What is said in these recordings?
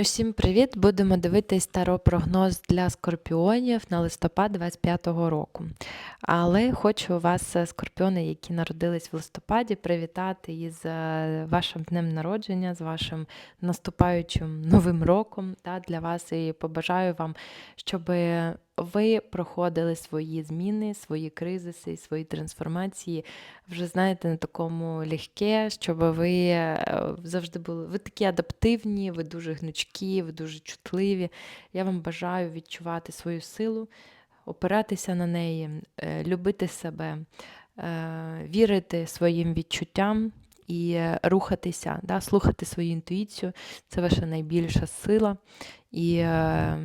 Усім привіт! Будемо дивитись таро прогноз для скорпіонів на листопад 25-го року. Але хочу вас, е, скорпіони, які народились в листопаді, привітати із е, вашим днем народження, з вашим наступаючим новим роком та, для вас і побажаю вам, щоб ви проходили свої зміни, свої кризиси, свої трансформації вже знаєте на такому легке, щоб ви е, завжди були. Ви такі адаптивні, ви дуже гнучкі, ви дуже чутливі. Я вам бажаю відчувати свою силу, опиратися на неї, е, любити себе, е, вірити своїм відчуттям. І рухатися, да, слухати свою інтуїцію це ваша найбільша сила. І е,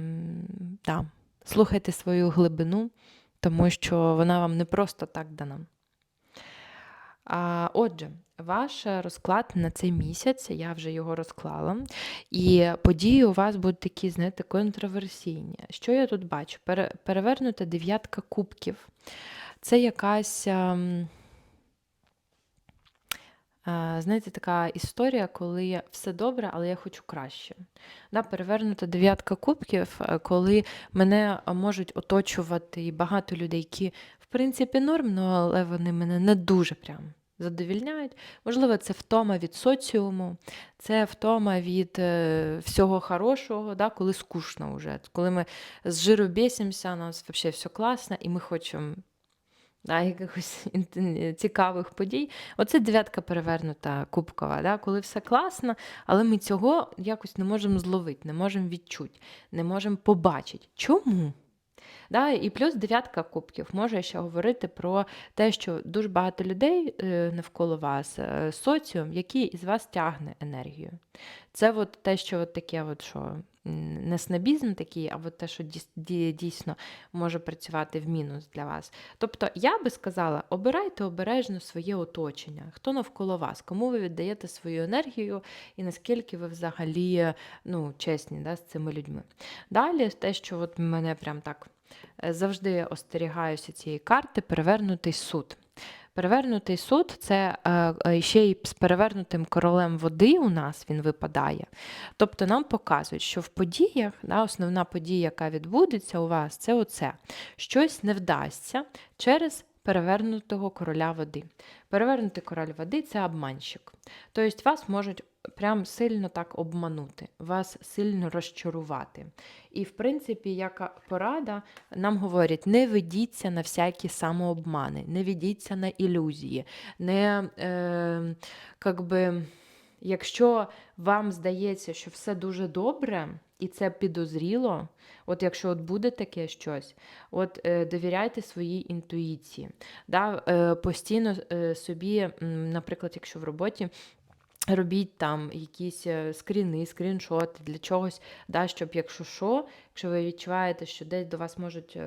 да, слухайте свою глибину, тому що вона вам не просто так дана. А, отже, ваш розклад на цей місяць, я вже його розклала, і події у вас будуть такі, знаєте, контроверсійні. Що я тут бачу? Перевернута дев'ятка кубків. Це якась. Е, Знаєте, така історія, коли все добре, але я хочу краще. Да, перевернута дев'ятка кубків, е, коли мене е, можуть оточувати і багато людей, які, в принципі, норм, ну, але вони мене не дуже прям задовільняють. Можливо, це втома від соціуму, це втома від всього хорошого, да, коли скучно вже. Коли ми з жиру бісимося, у нас взагалі все класно, і ми хочемо да, якихось цікавих подій. Оце дев'ятка перевернута кубкова, да, коли все класно, але ми цього якось не можемо зловити, не можемо відчути, не можемо побачити. Чому? Да, і плюс дев'ятка кубків може ще говорити про те, що дуже багато людей е, навколо вас, е, соціум, який із вас тягне енергію. Це от те, що от таке, от, що не снобізм такий, а от те, що дійсно може працювати в мінус для вас. Тобто, я би сказала, обирайте обережно своє оточення, хто навколо вас, кому ви віддаєте свою енергію і наскільки ви взагалі ну, чесні да, з цими людьми. Далі те, що от мене прям так е, завжди остерігаюся цієї карти, перевернутий суд. Перевернутий суд це е, е, ще й з перевернутим королем води у нас він випадає. Тобто нам показують, що в подіях, да, основна подія, яка відбудеться у вас, це оце. Щось не вдасться через перевернутого короля води. Перевернутий король води це обманщик. Тобто вас можуть прям сильно так обманути, вас сильно розчарувати. І, в принципі, яка порада нам говорять, не ведіться на всякі самообмани, не ведіться на ілюзії, не е, как якщо вам здається, що все дуже добре, і це підозріло, от якщо от буде таке щось, от е, довіряйте своїй інтуїції. Да? Е, постійно е, собі, наприклад, якщо в роботі. Робіть там якісь скріни, скріншоти для чогось, да, щоб якщо що, якщо ви відчуваєте, що десь до вас можуть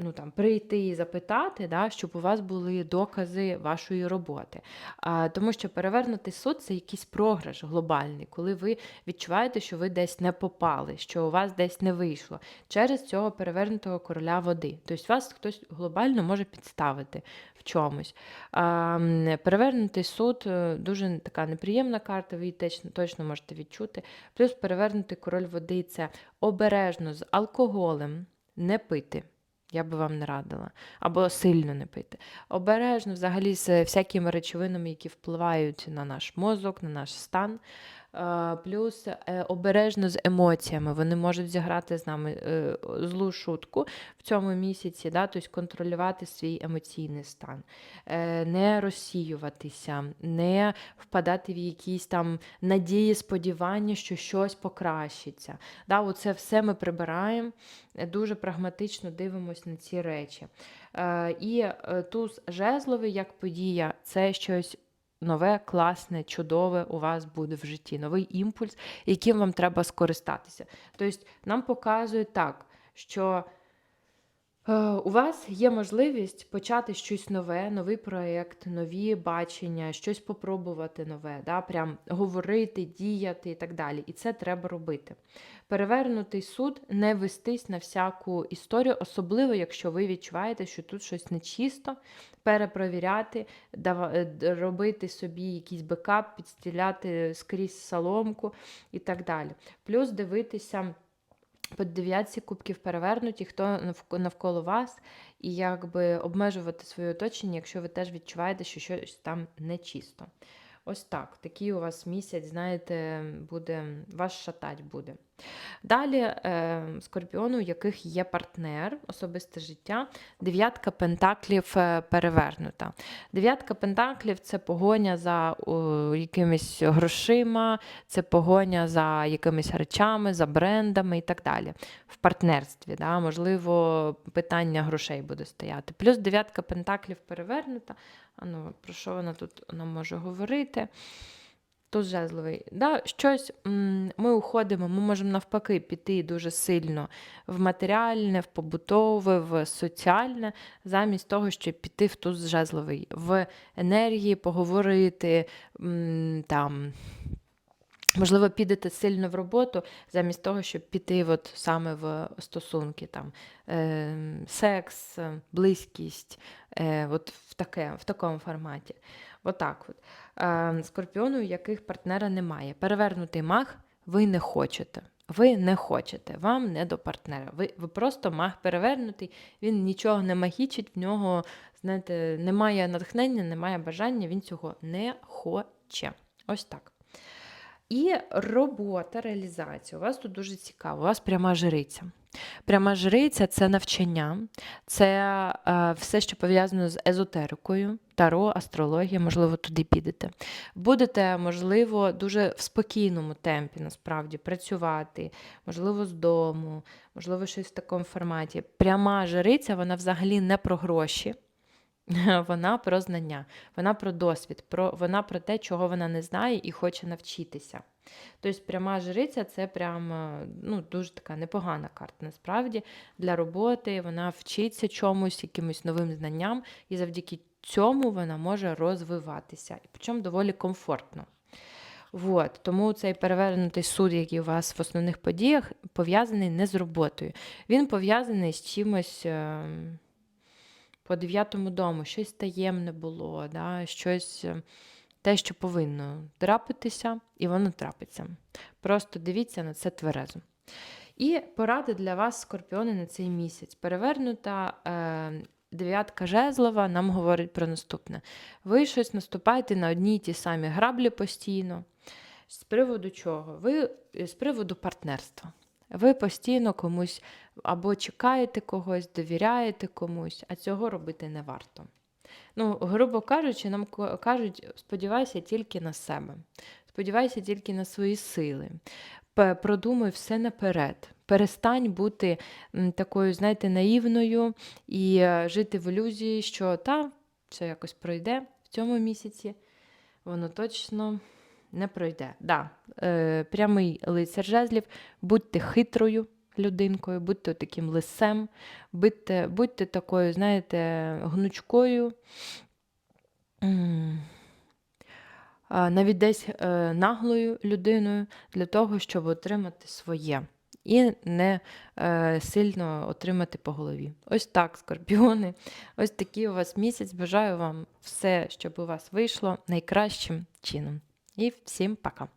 ну, там, прийти і запитати, да, щоб у вас були докази вашої роботи. А, тому що перевернутий суд це якийсь програш глобальний, коли ви відчуваєте, що ви десь не попали, що у вас десь не вийшло через цього перевернутого короля води. Тобто вас хтось глобально може підставити в чомусь. А, перевернутий суд е, дуже така неприємна карта, ви її точно, точно можете відчути. Плюс перевернутий король води це обережно з алкоголем не пити. Я би вам не радила. Або сильно не пити. Обережно взагалі з всякими речовинами, які впливають на наш мозок, на наш стан. Плюс е, обережно з емоціями. Вони можуть зіграти з нами е, злу шутку в цьому місяці, да? тобто контролювати свій емоційний стан, Е, не розсіюватися, не впадати в якісь там надії, сподівання, що щось покращиться. Да? Оце все ми прибираємо, дуже прагматично дивимося на ці речі. І туз жезловий як подія це щось. Нове, класне, чудове у вас буде в житті, новий імпульс, яким вам треба скористатися. Тобто нам показують так, що Е, У вас є можливість почати щось нове, новий проєкт, нові бачення, щось попробувати нове, да? прям говорити, діяти і так далі. І це треба робити. Перевернутий суд, не вестись на всяку історію, особливо, якщо ви відчуваєте, що тут щось нечисто, перепровіряти, е, робити собі якийсь бекап, підстіляти скрізь соломку і так далі. Плюс дивитися по дев'ятці кубків перевернуті, хто навк- навколо вас, і якби обмежувати своє оточення, якщо ви теж відчуваєте, що щось там нечисто. Ось так. Такий у вас місяць, знаєте, буде, вас шатать буде. Далі е, скорпіону, у яких є партнер, особисте життя, дев'ятка пентаклів е, перевернута. Дев'ятка пентаклів це погоня за о, якимись грошима, це погоня за якимись речами, за брендами і так далі. В партнерстві, да? можливо, питання грошей буде стояти. Плюс дев'ятка пентаклів перевернута. Ну, про що вона тут нам може говорити? Тут жезловий. Да, щось ми уходимо, ми можемо навпаки піти дуже сильно в матеріальне, в побутове, в соціальне, замість того, щоб піти в туз жезловий, в енергії, поговорити там. Можливо, підете сильно в роботу, замість того, щоб піти от саме в стосунки, там, е, секс, близькість, е, от в, таке, в такому форматі. Отак от. Е, скорпіону, у яких партнера немає. Перевернутий маг, ви не хочете. Ви не хочете, вам не до партнера. Ви, ви просто маг перевернутий, він нічого не магічить, в нього, знаєте, немає натхнення, немає бажання, він цього не хоче. Ось так. І робота, реалізація. У вас тут дуже цікаво, у вас пряма жриця. Пряма жриця це навчання, це е, все, що пов'язано з езотерикою, таро, астрологія, можливо, туди підете. Будете, можливо, дуже в спокійному темпі насправді працювати, можливо, з дому, можливо, щось в такому форматі. Пряма жриця, вона взагалі не про гроші. Вона про знання, вона про досвід, про, вона про те, чого вона не знає і хоче навчитися. Тобто пряма жриця це прям е, ну, дуже така непогана карта. Насправді для роботи вона вчиться чомусь, якимось новим знанням, і завдяки цьому вона може розвиватися. І причому доволі комфортно. Вот. Тому цей перевернутий суд, який у вас в основних подіях, пов'язаний не з роботою. Він пов'язаний з чимось. По дев'ятому дому щось таємне було, да? щось е, те, що повинно трапитися, і воно трапиться. Просто дивіться на це тверезо. І поради для вас, скорпіони, на цей місяць. Перевернута е, дев'ятка жезлова нам говорить про наступне. Ви щось наступаєте на одні й ті самі граблі постійно. З приводу чого? Ви е, з приводу партнерства. Ви постійно комусь або чекаєте когось, довіряєте комусь, а цього робити не варто. Ну, грубо кажучи, нам кажуть, сподівайся тільки на себе, сподівайся тільки на свої сили. Продумуй все наперед. Перестань бути такою, знаєте, наївною і е, жити в ілюзії, що та, все якось пройде в цьому місяці, воно точно не пройде. Да, е, прямий лицар жезлів, будьте хитрою людинкою, будьте таким лисем, будьте, будьте такою, знаєте, гнучкою. Навіть десь е, наглою людиною для того, щоб отримати своє. І не е, сильно отримати по голові. Ось так, скорпіони. Ось такий у вас місяць. Бажаю вам все, щоб у вас вийшло найкращим чином. І всем пока.